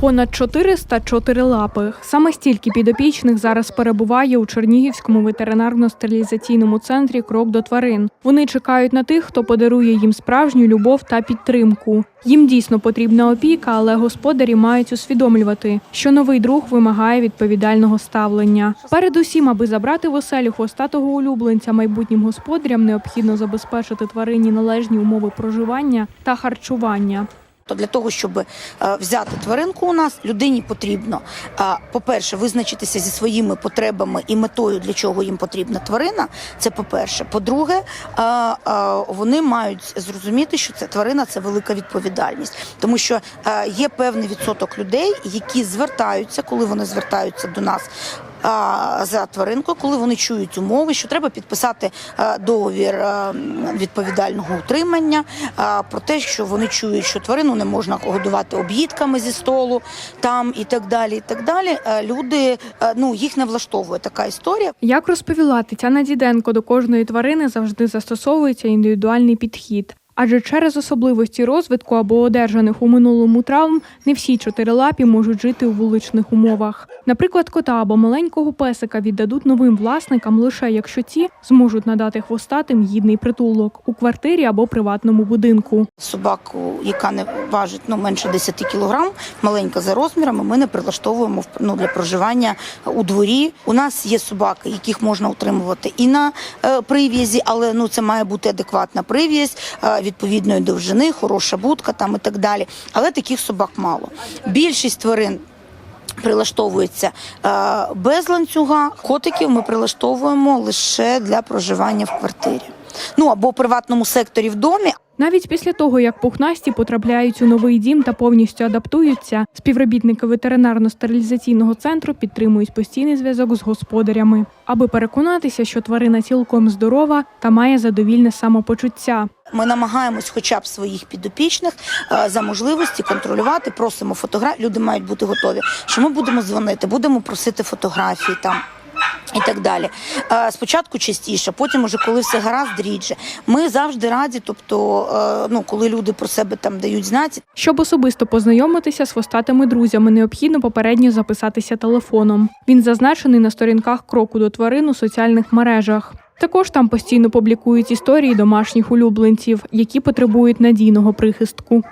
Понад 400 чотирилапих. Саме стільки підопічних зараз перебуває у Чернігівському ветеринарно-стерилізаційному центрі Крок до тварин. Вони чекають на тих, хто подарує їм справжню любов та підтримку. Їм дійсно потрібна опіка, але господарі мають усвідомлювати, що новий друг вимагає відповідального ставлення. Передусім, аби забрати в оселю хвостатого улюбленця майбутнім господарям, необхідно забезпечити тварині належні умови проживання та харчування. То для того, щоб е, взяти тваринку у нас, людині потрібно, е, по-перше, визначитися зі своїми потребами і метою, для чого їм потрібна тварина. Це по-перше. По-друге, е, вони мають зрозуміти, що це тварина це велика відповідальність, тому що є певний відсоток людей, які звертаються, коли вони звертаються до нас. За тваринкою, коли вони чують умови, що треба підписати е, договір е, відповідального утримання, про те, що вони чують, що тварину не можна годувати об'їдками зі столу, там і так далі. І так далі. Е, Люди ну їх не влаштовує така історія. Як розповіла Тетяна Діденко, до кожної тварини завжди застосовується індивідуальний підхід. Адже через особливості розвитку або одержаних у минулому травм не всі чотирилапі можуть жити у вуличних умовах. Наприклад, кота або маленького песика віддадуть новим власникам лише якщо ці зможуть надати хвостатим гідний притулок у квартирі або приватному будинку. Собаку, яка не важить ну менше 10 кілограм, маленька за розмірами, ми не прилаштовуємо ну, для проживання у дворі. У нас є собаки, яких можна утримувати і на е, прив'язі, але ну це має бути адекватна прив'язь е, відповідної довжини, хороша будка там і так далі. Але таких собак мало. Більшість тварин. Прилаштовується е, без ланцюга. Котиків ми прилаштовуємо лише для проживання в квартирі. Ну або в приватному секторі в домі, Навіть після того, як пухнасті потрапляють у новий дім та повністю адаптуються, співробітники ветеринарно-стерилізаційного центру підтримують постійний зв'язок з господарями, аби переконатися, що тварина цілком здорова та має задовільне самопочуття. Ми намагаємось, хоча б своїх підопічних е, за можливості контролювати. Просимо фотографії. Люди мають бути готові. Що ми будемо дзвонити, будемо просити фотографії там. І так далі. Е, Спочатку частіше, потім, уже коли все гаразд, рідше. Ми завжди раді, тобто, е, ну коли люди про себе там дають знати, Щоб особисто познайомитися з хвостатими друзями, необхідно попередньо записатися телефоном. Він зазначений на сторінках кроку до тварин у соціальних мережах. Також там постійно публікують історії домашніх улюбленців, які потребують надійного прихистку.